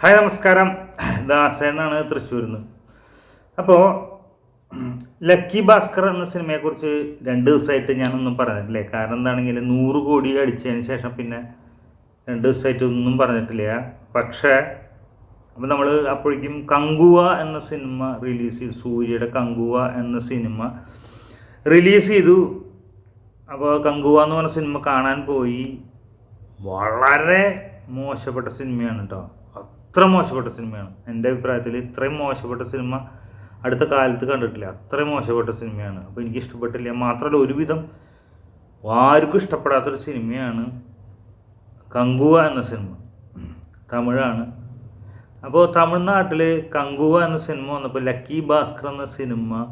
Hi നമസ്കാരം. ദാസേനാണ് തൃശ്ശൂരിൽ നിന്ന് അപ്പോൾ ലക്കി ഭാസ്കർ എന്ന സിനിമയെക്കുറിച്ച് രണ്ട് ദിവസമായിട്ട് ഞാനൊന്നും പറഞ്ഞിട്ടില്ലേ? കാരണം എന്താണെങ്കിൽ നൂറ് കോടി അടിച്ചതിന് ശേഷം പിന്നെ രണ്ട് ദിവസമായിട്ട് ഒന്നും പറഞ്ഞിട്ടില്ല. പക്ഷേ അപ്പോൾ നമ്മൾ അപ്പോഴേക്കും കങ്കുവ എന്ന സിനിമ റിലീസ് ചെയ്തു. സൂര്യയുടെ കങ്കുവ എന്ന സിനിമ റിലീസ് ചെയ്തു. അപ്പോൾ കങ്കുവ എന്ന് പറഞ്ഞ സിനിമ കാണാൻ പോയി. വളരെ മോശപ്പെട്ട സിനിമയാണ് കേട്ടോ അത്ര മോശപ്പെട്ട സിനിമയാണ്. എന്റെ അഭിപ്രായത്തിൽ ഇത്രയും മോശപ്പെട്ട സിനിമ അടുത്ത കാലത്ത് കണ്ടിട്ടില്ല. അത്രയും മോശപ്പെട്ട സിനിമയാണ്. അപ്പോൾ എനിക്ക് ഇഷ്ടപ്പെട്ടില്ല. മാത്രമല്ല ഒരുവിധം ആർക്കും ഇഷ്ടപ്പെടാത്തൊരു സിനിമയാണ് കങ്കുവ എന്ന സിനിമ. തമിഴാണ്. അപ്പോൾ തമിഴ്നാട്ടിൽ കങ്കുവ എന്ന സിനിമ വന്നപ്പോൾ ലക്കി ഭാസ്കർ എന്ന സിനിമ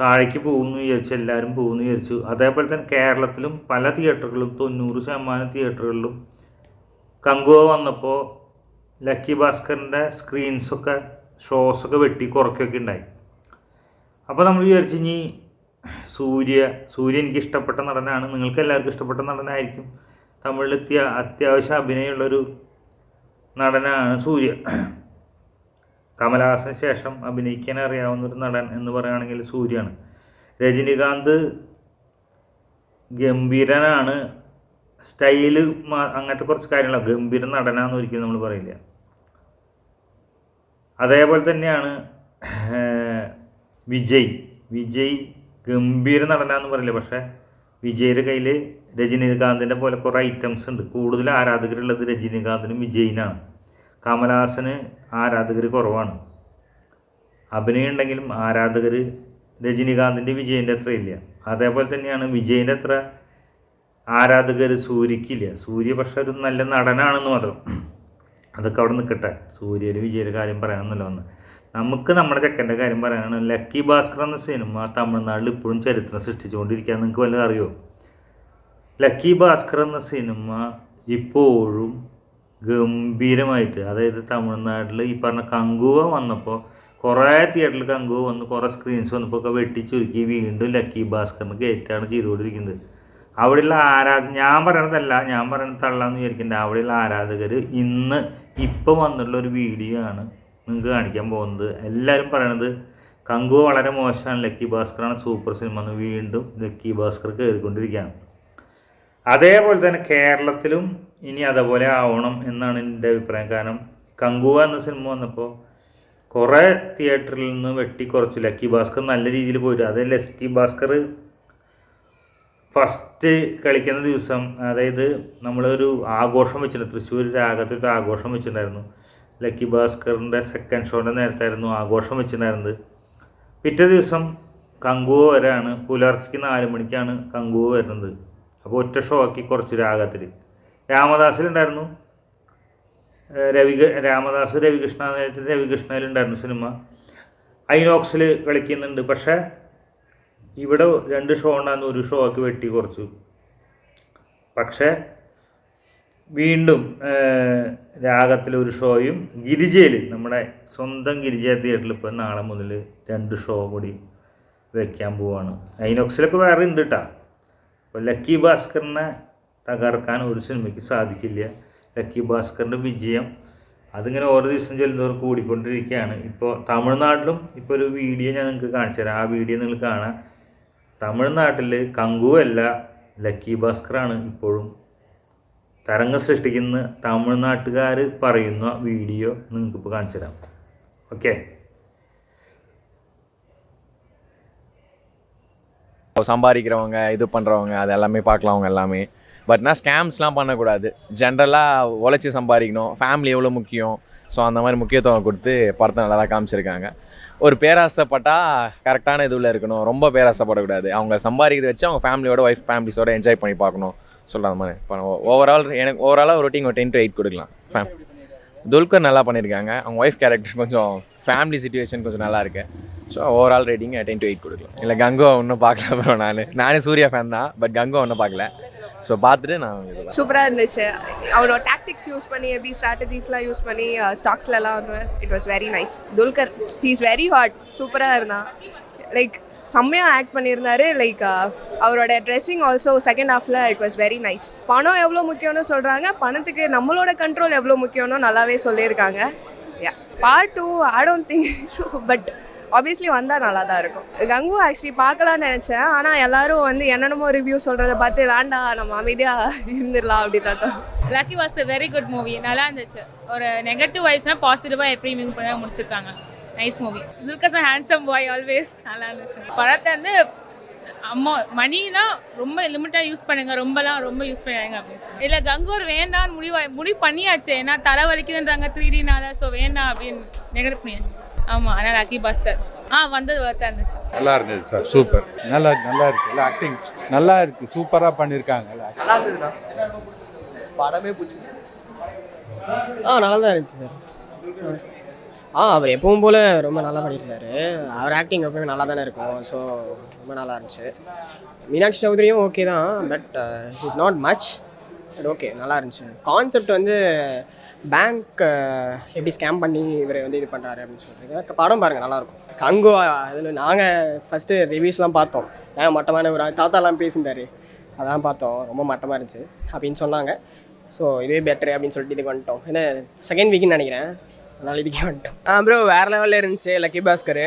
താഴേക്ക് പോകുമെന്ന് വിചാരിച്ചു എല്ലാവരും പോകുമെന്ന് വിചാരിച്ചു. അതേപോലെ തന്നെ കേരളത്തിലും പല തിയേറ്ററുകളിലും തൊണ്ണൂറ് ശതമാനം തിയേറ്ററുകളിലും കങ്കുവ വന്നപ്പോൾ ലക്കി ഭാസ്കറിന്റെ സ്ക്രീൻസൊക്കെ ഷോസൊക്കെ വെട്ടി കുറയ്ക്കൊക്കെ ഉണ്ടായി. അപ്പോൾ നമ്മൾ വിചാരിച്ചു ഇനി സൂര്യ സൂര്യ എനിക്ക് ഇഷ്ടപ്പെട്ട നടനാണ് നിങ്ങൾക്ക് എല്ലാവർക്കും ഇഷ്ടപ്പെട്ട നടനായിരിക്കും. തമിഴിലെത്തിയ അത്യാവശ്യം അഭിനയമുള്ളൊരു നടനാണ് സൂര്യ. കമലഹാസന് ശേഷം അഭിനയിക്കാൻ അറിയാവുന്ന ഒരു നടൻ എന്ന് പറയുകയാണെങ്കിൽ സൂര്യയാണ്. രജനികാന്ത് ഗംഭീരനാണ്. സ്റ്റൈൽ അങ്ങനത്തെ കുറച്ച് കാര്യങ്ങളാണ് ഗംഭീര നടനാന്ന് ഒരിക്കലും നമ്മൾ പറയില്ല. അതേപോലെ തന്നെയാണ് വിജയ്. വിജയ് ഗംഭീര നടനാന്ന് പറയില്ല. പക്ഷേ വിജയുടെ കയ്യിൽ രജനീകാന്തിന്റെ പോലെ കുറേ ഐറ്റംസ് ഉണ്ട്. കൂടുതൽ ആരാധകരുള്ളത് രജനീകാന്തിനും വിജയിനാണ്. കമലഹാസന് ആരാധകർ കുറവാണ്. അഭിനയം ഉണ്ടെങ്കിലും ആരാധകർ രജനീകാന്തിന്റെ വിജയന്റെ അത്ര ഇല്ല അതേപോലെ തന്നെയാണ് വിജയന്റെ അത്ര ആരാധകർ സൂര്യക്കില്ല സൂര്യ പക്ഷെ ഒരു നല്ല നടനാണെന്ന് മാത്രം. അതൊക്കെ അവിടെ നിൽക്കട്ടെ സൂര്യന് വിജയുടെ കാര്യം പറയാമെന്നല്ലോ വന്ന്. നമുക്ക് നമ്മുടെ ചെക്കന്റെ കാര്യം പറയാനാണ് ലക്കി ഭാസ്കർ എന്ന സിനിമ തമിഴ്നാട്ടിൽ ഇപ്പോഴും ചരിത്രം സൃഷ്ടിച്ചുകൊണ്ടിരിക്കുക നിങ്ങൾക്ക് വല്ലതും അറിയോ? ലക്കി ഭാസ്കർ എന്ന സിനിമ ഇപ്പോഴും ഗംഭീരമായിട്ട് അതായത് തമിഴ്നാട്ടിൽ ഈ പറഞ്ഞ കങ്കുവ വന്നപ്പോൾ കുറേ തിയേറ്ററിൽ കങ്കുവ വന്ന് കുറേ സ്ക്രീൻസ് വന്നപ്പോൾ ഒക്കെ വെട്ടിച്ചുരുക്കി വീണ്ടും ലക്കി ഭാസ്കറിന് കയറ്റാണ് ചെയ്തുകൊണ്ടിരിക്കുന്നത്. അവിടെയുള്ള ആരാധ ഞാൻ പറയണതല്ല ഞാൻ പറയണത് തള്ളാന്ന് വിചാരിക്കണ്ട. അവിടെയുള്ള ആരാധകർ ഇന്ന് ഇപ്പോൾ വന്നിട്ടുള്ള ഒരു വീഡിയോ ആണ് നിങ്ങൾക്ക് കാണിക്കാൻ പോകുന്നത്. എല്ലാവരും പറയണത് കങ്കു വളരെ മോശമാണ് ലക്കി ഭാസ്കറാണ് സൂപ്പർ സിനിമ എന്ന് വീണ്ടും ലക്കി ഭാസ്കർ കയറിക്കൊണ്ടിരിക്കുകയാണ് അതേപോലെ തന്നെ കേരളത്തിലും ഇനി അതേപോലെ ആവണം എന്നാണ് എന്റെ അഭിപ്രായം. കാരണം കങ്കുവ എന്ന സിനിമ വന്നപ്പോൾ കുറേ തിയേറ്ററിൽ നിന്ന് വെട്ടി കുറച്ചു. ലക്കി ഭാസ്കർ നല്ല രീതിയിൽ പോയിട്ട് അതേ ലക്കി ഭാസ്കർ ഫസ്റ്റ് കളിക്കുന്ന ദിവസം അതായത് നമ്മളൊരു ആഘോഷം വെച്ചിട്ടുണ്ട്. തൃശ്ശൂർ രാഗത്തിൽ ഒരു ആഘോഷം വെച്ചിട്ടുണ്ടായിരുന്നു. ലക്കി ഭാസ്കറിന്റെ സെക്കൻഡ് ഷോന്റെ നേരത്തായിരുന്നു ആഘോഷം വെച്ചിട്ടുണ്ടായിരുന്നത്. പിറ്റേ ദിവസം കങ്കുവ വരാണ് പുലർച്ചയ്ക്ക് നാല് മണിക്കാണ് കങ്കുവ വരുന്നത്. അപ്പോൾ ഒറ്റ ഷോ ആക്കി കുറച്ച് രാഗത്തിൽ രാമദാസിലുണ്ടായിരുന്നു. രവി രാമദാസ് രവികൃഷ്ണ നേരത്തെ രവികൃഷ്ണയിലുണ്ടായിരുന്നു സിനിമ. ഐനോക്സിൽ കളിക്കുന്നുണ്ട്. പക്ഷേ ഇവിടെ രണ്ട് ഷോ ഉണ്ടായിരുന്നു. ഒരു ഷോ ആക്കി വെട്ടി കുറച്ചു. പക്ഷേ വീണ്ടും രാഗത്തിൽ ഒരു ഷോയും ഗിരിജയിൽ നമ്മുടെ സ്വന്തം ഗിരിജ തിയേറ്ററിൽ ഇപ്പോൾ നാളെ മുതൽ രണ്ട് ഷോ കൂടി വെക്കാൻ പോവാണ്. ഐനോക്സിലൊക്കെ വേറെ ഉണ്ട് കേട്ടോ അപ്പോൾ ലക്കി ഭാസ്കറിനെ തകർക്കാൻ ഒരു സിനിമയ്ക്ക് സാധിക്കില്ല. ലക്കി ഭാസ്കറിന്റെ വിജയം അതിങ്ങനെ ഓരോ ദിവസം ചെല്ലുന്നവർ കൂടിക്കൊണ്ടിരിക്കുകയാണ്. ഇപ്പോൾ തമിഴ്നാട്ടിലും ഇപ്പോൾ ഒരു വീഡിയോ ഞാൻ നിങ്ങൾക്ക് കാണിച്ചു തരാം. ആ വീഡിയോ നിങ്ങൾ കാണാം. തമിഴ്നാട്ടിൽ കങ്കുവല്ല ലക്കി ഭാസ്കറാണ് ഇപ്പോഴും തരംഗം സൃഷ്ടിക്കുന്ന തമിഴ്നാട്ടുകാർ പറയുന്ന വീഡിയോ നിങ്ങൾക്കിപ്പോൾ കാണിച്ചു തരാം ഓക്കെ சம்பாதிக்கிறவங்க இது பண்ணுறவங்க அது எல்லாமே பார்க்கலாம் அவங்க எல்லாமே பட் நான் ஸ்கேம்ஸ்லாம் பண்ணக்கூடாது ஜென்ரலாக உழைச்சி சம்பாதிக்கணும் ஃபேமிலி எவ்வளோ முக்கியம் ஸோ அந்த மாதிரி முக்கியத்துவம் கொடுத்து படத்தை நல்லா தான் காமிச்சிருக்காங்க ஒரு பேராசைப்பட்டா கரெக்டான இதுவில் இருக்கணும். ரொம்ப பேராசைப்படக்கூடாது. அவங்க சம்பாதிக்கிறத வச்சு அவங்க ஃபேமிலியோட ஒய்ஃப் ஃபேமிலிஸோட என்ஜாய் பண்ணி பார்க்கணும். சொல்கிற மாதிரி இப்போ ஓவரால் எனக்கு ஓவராலாக ஒரு ரொட்டீன் ஒரு டென் டு எயிட் கொடுக்கலாம். ஃபேம் துல்கர் நல்லா பண்ணியிருக்காங்க அவங்க ஒய்ஃப் கேரக்டர் கொஞ்சம் ஃபேமிலி சுச்சுவேஷன் கொஞ்சம் நல்லா இருக்கு. So overall rating ten to eight கொடுக்கலாம். இல்லை கங்கோ ஒன்றும் பார்க்கல அப்புறம் நான். நானே சூர்யா ஃபேன் தான் பட் கங்கோ ஒன்றும் பார்க்கல. ஸோ பார்த்துட்டு நான் சூப்பராக இருந்துச்சு. அவனோட டாக்டிக்ஸ் யூஸ் பண்ணி எப்படி ஸ்ட்ராட்டஜிஸ்லாம் யூஸ் பண்ணி ஸ்டாக்ஸ்லலாம் வந்து it was very nice Dulquer he is very hot சூப்பராக இருந்தான். லைக் செம்மையாக ஆக்ட் பண்ணியிருந்தாரு. லைக் அவரோட ட்ரெஸ்ஸிங் ஆல்சோ செகண்ட் ஹாஃபில் இட் வாஸ் வெரி நைஸ் பணம் எவ்வளோ முக்கியம்னு சொல்கிறாங்க பணத்துக்கு நம்மளோட கண்ட்ரோல் எவ்வளோ முக்கியம்னு நல்லாவே சொல்லியிருக்காங்க. Yeah part two I don't think so but obviously வந்தால் நல்லா தான் இருக்கும். கங்கு ஆக்சுவலி பார்க்கலான்னு நினச்சேன். ஆனால் எல்லாரும் வந்து என்னென்னமோ ரிவ்யூ சொல்கிறத பார்த்து வேண்டாம் நம்ம அமைதியாக இருந்துடலாம் அப்படி தான் lucky was the very good movie நல்லா இருந்துச்சு. ஒரு நெகட்டிவ் வைப்ஸ்னால் பாசிட்டிவாக எப்படி மீன் பண்ண முடிச்சிருக்காங்க. Nice movie Dulquer sir handsome boy always நல்லா இருந்துச்சு. படத்தை வந்து அம்மா மணினா ரொம்ப லிமிட்டாக யூஸ் பண்ணுங்க. ரொம்பலாம் ரொம்ப யூஸ் பண்ணாங்க அப்படின்னு இல்லை கங்கூர் வேண்டாம்னு முடிவு முடிவு பண்ணியாச்சு. ஏன்னா தலை வலிக்குதுன்றாங்க த்ரீ டினால ஸோ வேண்டாம் அப்படின்னு நெகட்டிவ் பண்ணியாச்சு. ஆமாம் ஆனால் லக்கி பாஸ்கர் ஆ வந்தது ஒருத்தா இருந்துச்சு. நல்லா இருந்தது சார் சூப்பர் நல்லா நல்லா இருக்கு. எல்லா ஆக்டிங் நல்லா இருக்கு சூப்பராக பண்ணியிருக்காங்க எல்லா ஆ நல்லா தான் இருந்துச்சு சார். ஆ அவர் எப்பவும் போல் ரொம்ப நல்லா பண்ணியிருந்தாரு அவர் ஆக்டிங் எப்பவுமே நல்லா தானே இருக்கும். ஸோ ரொம்ப நல்லா இருந்துச்சு. மீனாட்சி சௌத்ரியும் ஓகே தான் but is not much but okay நல்லா இருந்துச்சு. கான்செப்ட் வந்து பேங்க் எப்படி ஸ்கேம் பண்ணி இவர் வந்து இது பண்ணுறாரு அப்படின்னு சொல்லிட்டு படம் பாருங்கள் நல்லாயிருக்கும். கங்கோ அதில் நாங்கள் ஃபஸ்ட்டு ரிவ்யூஸ்லாம் பார்த்தோம். ஏன் மட்டமான ஒரு தாத்தாலாம் பேசியிருந்தார். அதெல்லாம் பார்த்தோம். ரொம்ப மட்டமாக இருந்துச்சு அப்படின்னு சொன்னாங்க. ஸோ இதுவே பெட்டர் அப்படின்னு சொல்லிட்டு இதுக்கு வந்துட்டோம். ஏன்னா செகண்ட் வீக்னு நினைக்கிறேன். அதனால் இதுக்கே வந்துட்டோம். அப்புறம் வேறு லெவலில் இருந்துச்சு லக்கி பாஸ்கர்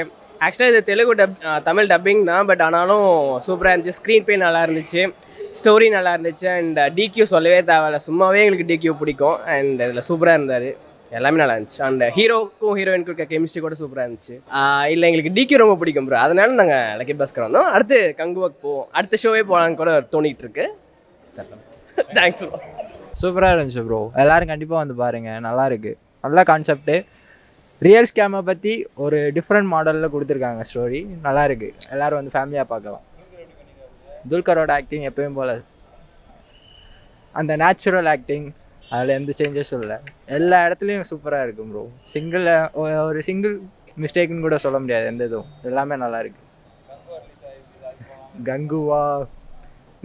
ஆக்சுவலாக இது தெலுங்கு டப் தமிழ் டப்பிங் தான் பட் ஆனாலும் சூப்பராக இருந்துச்சு. ஸ்க்ரீன் பே நல்லா இருந்துச்சு. ஸ்டோரி நல்லா இருந்துச்சு அண்ட் டிக்யூ uh, சொல்லவே தேவையில்ல. சும்மாவே எங்களுக்கு டிக்யூ பிடிக்கும். அண்ட் இதில் சூப்பராக இருந்தார். எல்லாமே நல்லா இருந்துச்சு. அண்ட் ஹீரோக்கும் uh, ஹீரோயினுக்கும் இருக்க கெமிஸ்ட்ரி கூட சூப்பராக இருந்துச்சு. இல்லை எங்களுக்கு டிக்யூ ரொம்ப பிடிக்கும் ப்ரோ அதனால நாங்கள் லக்கி பாஸ்கர் வந்தோம். அடுத்து கங்குவாக்கு போவோம். அடுத்த ஷோவே போகலான்னு கூட தோணிட்டு இருக்கு. தேங்க்ஸ் ப்ரோ சூப்பராக இருந்துச்சு ப்ரோ எல்லோரும் கண்டிப்பாக வந்து பாருங்கள் நல்லா இருக்குது நல்ல கான்செப்ட்டு ரியல் ஸ்கேமை பற்றி ஒரு டிஃப்ரெண்ட் மாடலில் கொடுத்துருக்காங்க ஸ்டோரி நல்லா இருக்குது எல்லோரும் வந்து ஃபேமிலியாக பார்க்கலாம். துல்கரோட ஆக்டிங் எப்பயும் போல். அந்த நேச்சுரல் ஆக்டிங் அதில் எந்த சேஞ்சஸும் இல்லை. எல்லா இடத்துலையும் சூப்பராக இருக்கும் ப்ரோ சிங்கிள் ஒரு சிங்கிள் மிஸ்டேக்னு கூட சொல்ல முடியாது எந்த இதுவும். எல்லாமே நல்லா இருக்கு. கங்குவா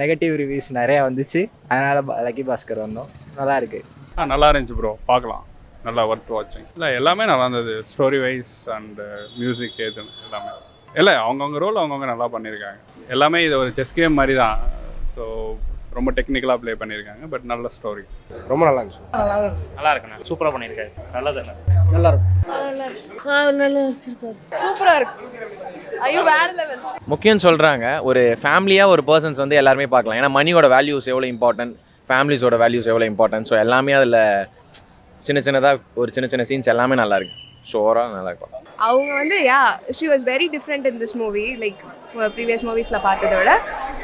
நெகட்டிவ் ரிவ்யூஸ் நிறையா வந்துச்சு. அதனால் லக்கி பாஸ்கர் வந்தோம். நல்லா இருக்கு. ஆ நல்லா இருந்துச்சு ப்ரோ பார்க்கலாம். நல்லா ஒர்த் வாட்சிங் இல்லை எல்லாமே நல்லா இருந்தது. ஸ்டோரி வைஸ் அண்டு மியூசிக் எது எல்லாமே. இல்லை அவங்கவுங்க ரோல் அவங்கவுங்க நல்லா பண்ணியிருக்காங்க எல்லாமே இது ஒரு செஸ் கேம் மாதிரி தான் ஸோ ரொம்ப டெக்னிக்கலாக ப்ளே பண்ணியிருக்காங்க பட் நல்ல ஸ்டோரி ரொம்ப நல்லா இருந்துச்சு. நல்லா இருக்குண்ணா. சூப்பராக பண்ணியிருக்காரு நல்லதுண்ணா நல்லா இருக்கும் சூப்பராக இருக்கு. ஐயோ வேற லெவல் முக்கியம்னு சொல்கிறாங்க ஒரு ஃபேமிலியாக ஒரு பர்சன்ஸ் வந்து எல்லாருமே பார்க்கலாம். ஏன்னா மணியோட வேல்யூஸ் எவ்வளோ இம்பார்ட்டன்ட் ஃபேமிலிஸோட வேல்யூஸ் எவ்வளோ இம்பார்ட்டன்ட் ஸோ எல்லாமே அதில் சின்ன சின்னதாக ஒரு சின்ன சின்ன சீன்ஸ் எல்லாமே நல்லா இருக்கு. ஓவரால் நல்லா இருக்கும். அவங்க வந்து yeah she was very different in this movie like previous மூவிஸில் பார்த்ததை விட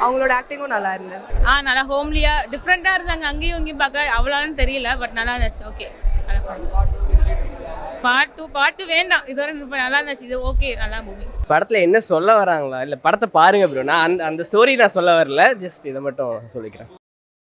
அவங்களோட ஆக்டிங்கும் நல்லா இருந்தது. ஆ நல்லா ஹோம்லியாக டிஃப்ரெண்ட்டாக இருந்தாங்க. அங்கேயும் இங்கேயும் பார்க்க அவ்வளோன்னு தெரியல பட் நல்லா இருந்துச்சு. Okay part two part two வேண்டாம். இதுவரை இப்ப நல்லா இருந்துச்சு. இது ஓகே நல்லா மூவி படத்தில் என்ன சொல்ல வராங்களா? இல்லை படத்தை பாருங்க ப்ரோ நான் அந்த அந்த ஸ்டோரி நான் சொல்ல வரல. ஜஸ்ட் இதை மட்டும் சொல்லிக்கிறேன்.